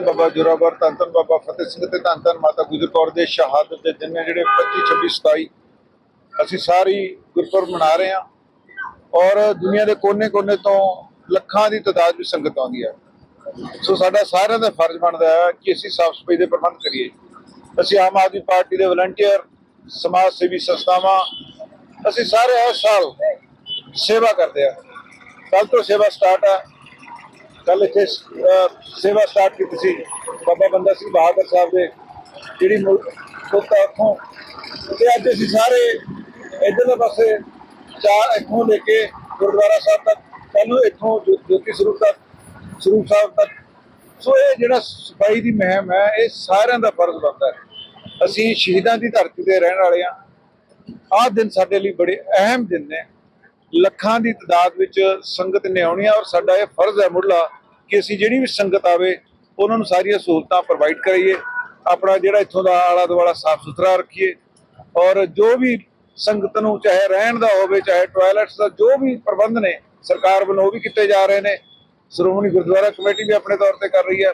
ਬਾਬਾ ਜੋਰਾਵਰ, ਧੰਨ ਧੰਨ ਬਾਬਾ ਫਤਿਹ ਸਿੰਘ ਤੇ ਧੰਨ ਧੰਨ ਮਾਤਾ ਗੁਜਰ ਕੌਰ ਦੇ ਸ਼ਹਾਦਤ ਦੇ ਦਿਨ ਨੇ ਜਿਹੜੇ 25 26 27 ਅਸੀਂ ਸਾਰੀ ਗੁਰਪੁਰਬ ਮਨਾ ਰਹੇ ਹਾਂ ਔਰ ਦੁਨੀਆ ਦੇ ਕੋਨੇ-ਕੋਨੇ ਤੋਂ ਲੱਖਾਂ ਦੀ ਤਦਾਦ ਵਿੱਚ ਸੰਗਤ ਆਉਂਦੀ ਹੈ। ਸੋ ਸਾਡਾ ਸਾਰਿਆਂ ਦਾ ਫਰਜ਼ ਬਣਦਾ ਹੈ ਕਿ ਅਸੀਂ ਸਾਫ਼ ਸਫ਼ਾਈ ਦੇ ਪ੍ਰਬੰਧ ਕਰੀਏ। ਅਸੀਂ ਆਮ ਆਦਮੀ ਪਾਰਟੀ ਦੇ ਵਲੰਟੀਅਰ ਸਮਾਜ ਸੇਵੀ ਸੰਸਥਾਵਾਂ, ਅਸੀਂ ਸਾਰੇ ਹਰ ਸਾਲ ਸੇਵਾ ਕਰਦੇ ਆ ਕੱਲ ਤੋਂ ਸੇਵਾ ਸਟਾਰਟ ਆ ਕੱਲ ਇੱਥੇ ਸੇਵਾ ਸਟਾਰਟ ਕੀਤੀ ਸੀ। ਬਾਬਾ ਬੰਦਾ ਸਿੰਘ ਬਹਾਦਰ ਸਾਹਿਬ ਦੇ, ਜਿਹੜੀ ਮੁਕਤਾ ਉੱਥੋਂ ਤੇ ਅੱਜ ਅਸੀਂ ਸਾਰੇ ਇੱਧਰ ਪਾਸੇ ਚਾਰ ਇੱਥੋਂ ਲੈ ਕੇ ਗੁਰਦੁਆਰਾ ਸਾਹਿਬ ਤੱਕ ਕੱਲ ਇੱਥੋਂ ਜੋ- ਜੋਤੀ ਸਰੂਪ ਤੱਕ, ਸਰੂਪ ਸਾਹਿਬ ਤੱਕ। ਸੋ ਇਹ ਜਿਹੜਾ ਸਫ਼ਾਈ ਦੀ ਮਹਿਮ ਹੈ, ਇਹ ਸਾਰਿਆਂ ਦਾ ਫਰਜ਼ ਬਣਦਾ ਹੈ। ਅਸੀਂ ਸ਼ਹੀਦਾਂ ਦੀ ਧਰਤੀ ਤੇ ਰਹਿਣ ਵਾਲੇ ਆ ਆਹ ਦਿਨ ਸਾਡੇ ਲਈ ਬੜੇ ਅਹਿਮ ਦਿਨ ਨੇ। ਲੱਖਾਂ ਦੀ ਤਦਾਦ ਵਿੱਚ ਸੰਗਤ ਨੇ ਆਉਣੀ ਆ ਔਰ ਸਾਡਾ ਇਹ ਫਰਜ਼ ਹੈ ਮੁੱਢਲਾ ਕਿ ਅਸੀਂ ਜਿਹੜੀ ਵੀ ਸੰਗਤ ਆਵੇ, ਉਹਨਾਂ ਨੂੰ ਸਾਰੀਆਂ ਸਹੂਲਤਾਂ ਪ੍ਰੋਵਾਈਡ ਕਰਾਈਏ, ਆਪਣਾ ਜਿਹੜਾ ਇੱਥੋਂ ਦਾ ਆਲਾ ਦੁਆਲਾ ਸਾਫ਼ ਸੁਥਰਾ ਰੱਖੀਏ ਔਰ ਜੋ ਵੀ ਸੰਗਤ ਨੂੰ ਚਾਹੇ ਰਹਿਣ ਦਾ ਹੋਵੇ, ਚਾਹੇ ਟਾਇਲਟਸ ਦਾ ਜੋ ਵੀ ਪ੍ਰਬੰਧ ਨੇ ਸਰਕਾਰ ਵੱਲੋਂ ਉਹ ਵੀ ਕੀਤੇ ਜਾ ਰਹੇ ਨੇ। ਸ਼੍ਰੋਮਣੀ ਗੁਰਦੁਆਰਾ ਕਮੇਟੀ ਵੀ ਆਪਣੇ ਤੌਰ ਤੇ ਕਰ ਰਹੀ ਹੈ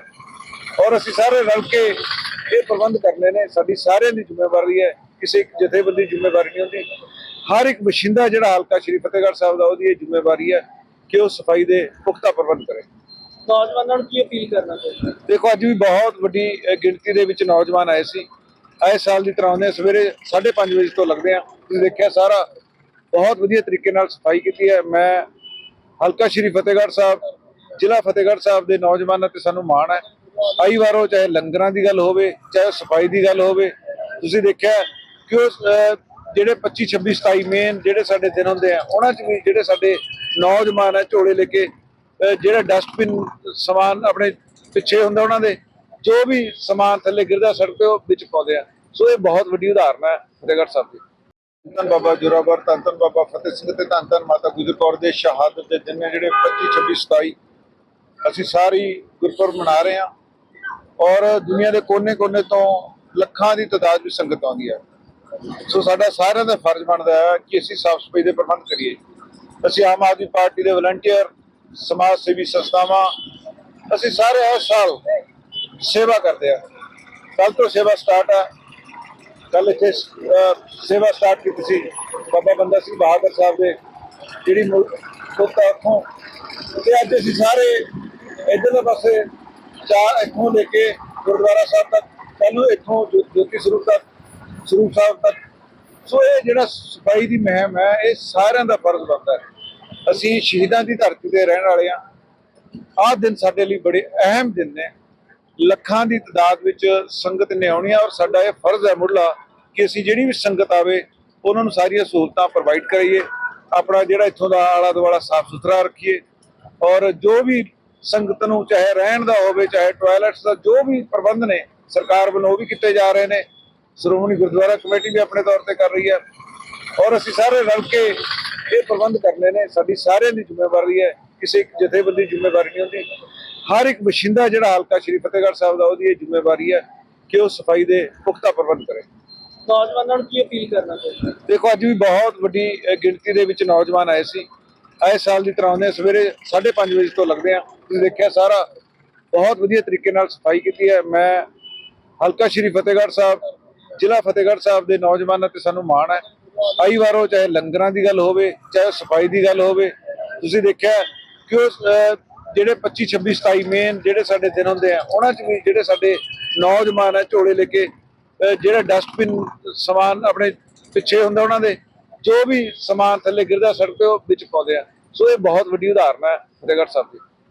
ਔਰ ਅਸੀਂ ਸਾਰੇ ਰਲ ਕੇ ਇਹ ਪ੍ਰਬੰਧ ਕਰਨੇ ਨੇ। ਸਾਡੀ ਸਾਰਿਆਂ ਦੀ ਜ਼ਿੰਮੇਵਾਰੀ ਹੈ, ਕਿਸੇ ਇੱਕ ਜਥੇਬੰਦੀ ਜ਼ਿੰਮੇਵਾਰੀ ਨਹੀਂ ਹੁੰਦੀ। ਹਰ ਇੱਕ ਬਸ਼ਿੰਦਾ ਜਿਹੜਾ ਹਲਕਾ ਸ਼੍ਰੀ ਫਤਿਹਗੜ੍ਹ ਸਾਹਿਬ ਦਾ ਉਹਦੀ ਇਹ ਜ਼ਿੰਮੇਵਾਰੀ ਹੈ ਕਿ ਉਹ ਸਫ਼ਾਈ ਦੇ ਪੁਖਤਾ ਪ੍ਰਬੰਧ ਕਰੇ। ਨੌਜਵਾਨਾਂ ਨੂੰ ਕੀ ਅਪੀਲ ਕਰਨਾ ਚਾਹੁੰਦੇ? ਦੇਖੋ ਅੱਜ ਵੀ ਬਹੁਤ ਵੱਡੀ ਗਿਣਤੀ ਦੇ ਵਿੱਚ ਨੌਜਵਾਨ ਆਏ ਸੀ। ਆਏ ਸਾਲ ਦੀ ਤਰ੍ਹਾਂ ਆਉਂਦੇ ਸਵੇਰੇ 5:30 ਵਜੇ ਤੋਂ ਲੱਗਦੇ ਆ ਤੁਸੀਂ ਦੇਖਿਆ ਸਾਰਾ ਬਹੁਤ ਵਧੀਆ ਤਰੀਕੇ ਨਾਲ ਸਫ਼ਾਈ ਕੀਤੀ ਹੈ। ਮੈਂ ਹਲਕਾ ਸ਼੍ਰੀ ਫਤਿਹਗੜ੍ਹ ਸਾਹਿਬ ਜ਼ਿਲ੍ਹਾ ਫਤਿਹਗੜ੍ਹ ਸਾਹਿਬ ਦੇ ਨੌਜਵਾਨਾਂ ਤੇ ਸਾਨੂੰ ਮਾਣ ਹੈ। ਆਈ ਵਾਰੋ ਚਾਹੇ ਲੰਗਰਾਂ ਦੀ ਗੱਲ ਹੋਵੇ ਚਾਹੇ ਸਫ਼ਾਈ ਦੀ ਗੱਲ ਹੋਵੇ ਤੁਸੀਂ ਦੇਖਿਆ ਕਿ ਉਹ ਜਿਹੜੇ 25 26 27 ਮੇਨ ਜਿਹੜੇ ਸਾਡੇ ਦਿਨ ਹੁੰਦੇ ਆ, ਉਹਨਾਂ 'ਚ ਵੀ ਜਿਹੜੇ ਸਾਡੇ ਨੌਜਵਾਨ ਆ ਝੋਲੇ ਲੈ ਕੇ ਜਿਹੜਾ ਡਸਟਬਿਨ ਸਮਾਨ ਆਪਣੇ ਪਿੱਛੇ ਹੁੰਦਾ ਉਹਨਾਂ ਦੇ, ਜੋ ਵੀ ਸਮਾਨ ਥੱਲੇ ਗਿਰਦਾ ਸੜਕ ਤੇ ਉਹ ਵਿੱਚ ਪਾਉਂਦੇ ਆ। ਸੋ ਇਹ ਬਹੁਤ ਵੱਡੀ ਉਦਾਹਰਨ ਹੈ ਫਤਿਹਗੜ੍ਹ ਸਾਹਿਬ ਦੀ। ਧੰਨ ਬਾਬਾ ਜੋਰਾਵਰ, ਧੰਨ ਧੰਨ ਬਾਬਾ ਫਤਿਹ ਸਿੰਘ ਤੇ ਧੰਨ ਧੰਨ ਮਾਤਾ ਗੁਜਰ ਕੌਰ ਦੇ ਸ਼ਹਾਦਤ ਦੇ ਦਿਨ ਨੇ ਜਿਹੜੇ 25 26 27 ਅਸੀਂ ਸਾਰੀ ਗੁਰਪੁਰਬ ਮਨਾ ਰਹੇ ਹਾਂ ਔਰ ਦੁਨੀਆ ਦੇ ਕੋਨੇ-ਕੋਨੇ ਤੋਂ ਲੱਖਾਂ ਦੀ ਤਦਾਦ ਵਿੱਚ ਸੰਗਤ ਆਉਂਦੀ ਹੈ ਸੋ ਸਾਡਾ ਸਾਰਿਆਂ ਦਾ ਫਰਜ਼ ਬਣਦਾ ਹੈ ਕਿ ਅਸੀਂ ਸਾਫ਼ ਸਫ਼ਾਈ ਦੇ ਪ੍ਰਬੰਧ ਕਰੀਏ। ਅਸੀਂ ਆਮ ਆਦਮੀ ਪਾਰਟੀ ਦੇ ਵਲੰਟੀਅਰ, ਸਮਾਜ ਸੇਵੀ ਸੰਸਥਾਵਾਂ, ਅਸੀਂ ਸਾਰੇ ਹਰ ਸਾਲ ਸੇਵਾ ਕਰਦੇ ਆ ਕੱਲ ਤੋਂ ਸੇਵਾ ਸਟਾਰਟ ਆ ਕੱਲ ਇੱਥੇ ਸੇਵਾ ਸਟਾਰਟ ਕੀਤੀ ਸੀ ਬਾਬਾ ਬੰਦਾ ਸਿੰਘ ਬਹਾਦਰ ਸਾਹਿਬ ਦੇ, ਜਿਹੜੀ ਮੁਕਤਾ ਉੱਥੋਂ। ਤੇ ਅੱਜ ਅਸੀਂ ਸਾਰੇ ਇੱਧਰ ਪਾਸੇ ਚਾਰ ਇੱਥੋਂ ਲੈ ਕੇ ਗੁਰਦੁਆਰਾ ਸਾਹਿਬ ਤੱਕ ਕੱਲ ਇੱਥੋਂ ਜੋ- ਜੋਤੀ ਸਰੂਪ ਤੱਕ ਸਰੂਪ ਸਾਹਿਬ ਤੱਕ। ਸੋ ਇਹ ਜਿਹੜਾ ਸਫ਼ਾਈ ਦੀ ਮਹਿਮ ਹੈ, ਇਹ ਸਾਰਿਆਂ ਦਾ ਫਰਜ਼ ਬਣਦਾ ਹੈ। ਅਸੀਂ ਸ਼ਹੀਦਾਂ ਦੀ ਧਰਤੀ ਤੇ ਰਹਿਣ ਵਾਲੇ ਆ ਆਹ ਦਿਨ ਸਾਡੇ ਲਈ ਬੜੇ ਅਹਿਮ ਦਿਨ ਨੇ। ਲੱਖਾਂ ਦੀ ਤਦਾਦ ਵਿੱਚ ਸੰਗਤ ਨੇ ਆਉਣੀ ਆ ਔਰ ਸਾਡਾ ਇਹ ਫਰਜ਼ ਹੈ ਮੁੱਢਲਾ ਕਿ ਅਸੀਂ ਜਿਹੜੀ ਵੀ ਸੰਗਤ ਆਵੇ, ਉਹਨਾਂ ਨੂੰ ਸਾਰੀਆਂ ਸਹੂਲਤਾਂ ਪ੍ਰੋਵਾਈਡ ਕਰਾਈਏ। ਆਪਣਾ ਜਿਹੜਾ ਇੱਥੋਂ ਦਾ ਆਲਾ ਦੁਆਲਾ ਸਾਫ਼ ਸੁਥਰਾ ਰੱਖੀਏ। ਔਰ ਜੋ ਵੀ ਸੰਗਤ ਨੂੰ ਚਾਹੇ ਰਹਿਣ ਦਾ ਹੋਵੇ, ਚਾਹੇ ਟਾਇਲਟਸ ਦਾ ਜੋ ਵੀ ਪ੍ਰਬੰਧ ਨੇ ਸਰਕਾਰ ਵੱਲੋਂ ਉਹ ਵੀ ਕੀਤੇ ਜਾ ਰਹੇ ਨੇ। ਸ਼੍ਰੋਮਣੀ ਗੁਰਦੁਆਰਾ ਕਮੇਟੀ ਵੀ ਆਪਣੇ ਤੌਰ ਤੇ ਕਰ ਰਹੀ ਹੈ ਔਰ ਅਸੀਂ ਸਾਰੇ ਰਲ ਕੇ ਇਹ ਪ੍ਰਬੰਧ ਕਰਨੇ ਨੇ। ਸਾਡੀ ਸਾਰਿਆਂ ਦੀ ਜ਼ਿੰਮੇਵਾਰੀ ਹੈ। ਕਿਸੇ ਇੱਕ ਜਥੇਬੰਦੀ ਜ਼ਿੰਮੇਵਾਰੀ ਨਹੀਂ ਹੁੰਦੀ। ਹਰ ਇੱਕ ਬਸ਼ਿੰਦਾ ਜਿਹੜਾ ਹਲਕਾ ਸ਼੍ਰੀ ਫਤਿਹਗੜ੍ਹ ਸਾਹਿਬ ਦਾ ਉਹਦੀ ਇਹ ਜ਼ਿੰਮੇਵਾਰੀ ਹੈ ਕਿ ਉਹ ਸਫ਼ਾਈ ਦੇ ਪੁਖਤਾ ਪ੍ਰਬੰਧ ਕਰੇ। ਨੌਜਵਾਨਾਂ ਨੂੰ ਕੀ ਅਪੀਲ ਕਰਨਾ ਚਾਹੁੰਦੇ? ਦੇਖੋ ਅੱਜ ਵੀ ਬਹੁਤ ਵੱਡੀ ਗਿਣਤੀ ਦੇ ਵਿੱਚ ਨੌਜਵਾਨ ਆਏ ਸੀ। ਆਏ ਸਾਲ ਦੀ ਤਰ੍ਹਾਂ ਆਉਂਦੇ ਸਵੇਰੇ 5:30 ਵਜੇ ਤੋਂ ਲੱਗਦੇ ਆ। ਤੁਸੀਂ ਦੇਖਿਆ ਸਾਰਾ ਬਹੁਤ ਵਧੀਆ ਤਰੀਕੇ ਨਾਲ ਸਫ਼ਾਈ ਕੀਤੀ ਹੈ। ਮੈਂ ਹਲਕਾ ਸ਼੍ਰੀ ਫਤਿਹਗੜ੍ਹ ਸਾਹਿਬ ਜ਼ਿਲ੍ਹਾ ਫਤਿਹਗੜ੍ਹ ਸਾਹਿਬ ਦੇ ਨੌਜਵਾਨਾਂ ਤੇ ਸਾਨੂੰ ਮਾਣ ਹੈ। ਆਈ ਵਾਰੋ ਚਾਹੇ ਲੰਗਰਾਂ ਦੀ ਗੱਲ ਹੋਵੇ, ਚਾਹੇ ਸਫ਼ਾਈ ਦੀ ਗੱਲ ਹੋਵੇ, ਤੁਸੀਂ ਦੇਖਿਆ ਕਿ ਉਹ ਜਿਹੜੇ 25 26 27 ਮੇਨ ਜਿਹੜੇ ਸਾਡੇ ਦਿਨ ਹੁੰਦੇ ਆ, ਉਹਨਾਂ 'ਚ ਵੀ ਜਿਹੜੇ ਸਾਡੇ ਨੌਜਵਾਨ ਆ ਝੋਲੇ ਲੈ ਕੇ ਜਿਹੜਾ ਡਸਟਬਿਨ ਸਮਾਨ ਆਪਣੇ ਪਿੱਛੇ ਹੁੰਦਾ ਉਹਨਾਂ ਦੇ, ਜੋ ਵੀ ਸਮਾਨ ਥੱਲੇ ਗਿਰਦਾ ਸੜਕ ਤੇ ਉਹ ਵਿੱਚ ਪਾਉਂਦੇ ਆ। ਸੋ ਇਹ ਬਹੁਤ ਵੱਡੀ ਉਦਾਹਰਨ ਹੈ ਫਤਿਹਗੜ੍ਹ ਸਾਹਿਬ ਦੀ।